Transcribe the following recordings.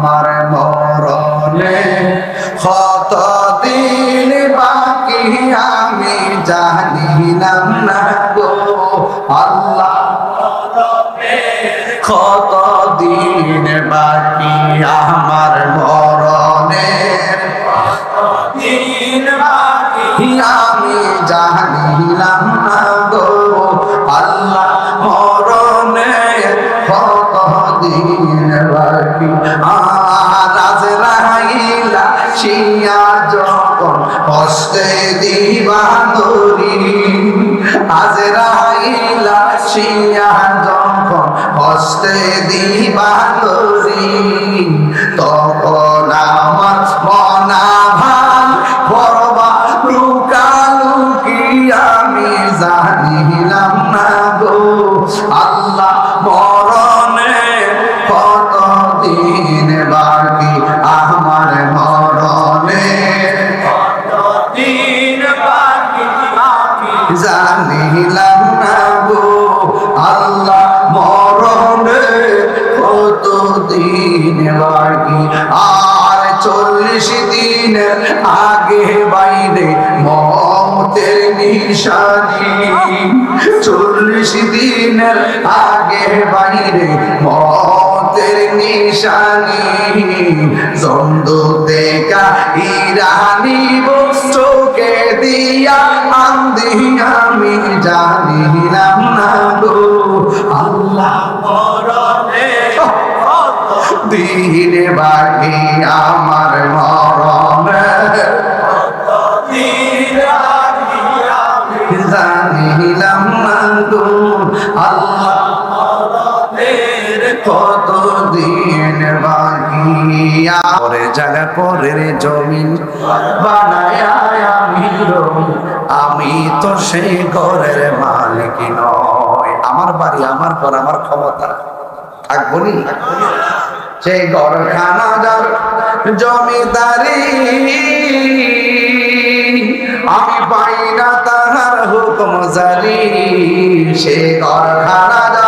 আমার মরণে কত দিন বাকি আমি জানিলাম না গো আল্লাহ। কত দিন বাকি আমার মরণে? দিন বাকি আমি জানিলাম না গো আল্লাহ। মরণে কত দিন বাকি শিয়া যখন হস্তে দিবা দরি আজ রাইলা শিয়া যখন হস্তে দিবা আমার মনা ভান পরবা লুকালুকি আমি জানিলাম জানিলাম না গো। আল্লাহ মরণে কত দিন বাকি আর চল্লিশ দিন আগে বাইরে মতের নিশানি। চল্লিশ দিনের আগে বাইরে মতের নিশানি। জন্দু দেখা ইরানি চোখে দিয়া আন্দি জানিলাম না গো আল্লাহ দিন বাকি আমার মরণ? জানিলাম না গো আল্লাহ পরে জায়গা পরের জমিন বানায় আমি আমি তো সেই ঘরের মালিক নয় আমার বাড়ি, আমার ঘর, আমার ক্ষমতা। থাকব নি? সেই ঘরখানা যার জমিদারি। আমি পাই না তাহার হুকুম জারি সে ঘরখানা যার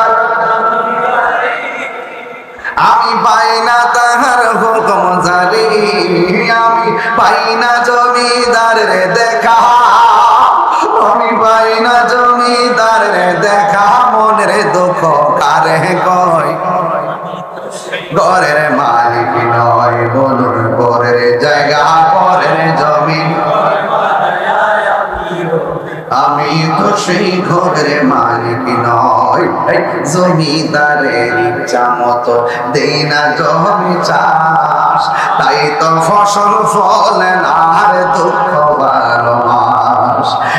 জমিদারের দেখা মনের দুঃখ কারে কয়? ঘরের মালিক নয়, বলুন পরের জায়গা পরের জমিন আমি তো সেই ঘরের মালিক নয় জমিদারের ইচ্ছা মতো দেই না জমি চাষ। তাই তো ফসল ফলে আর দুঃখ।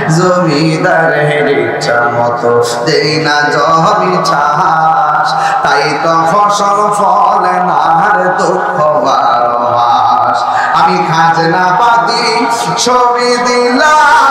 মাস জমিদারের ইচ্ছা মতো। দেই না জমি চাষ, তাই তো ফসল ফল না দুঃখ বারো মাস আমি খাজনা পাতি ছবি দিলাম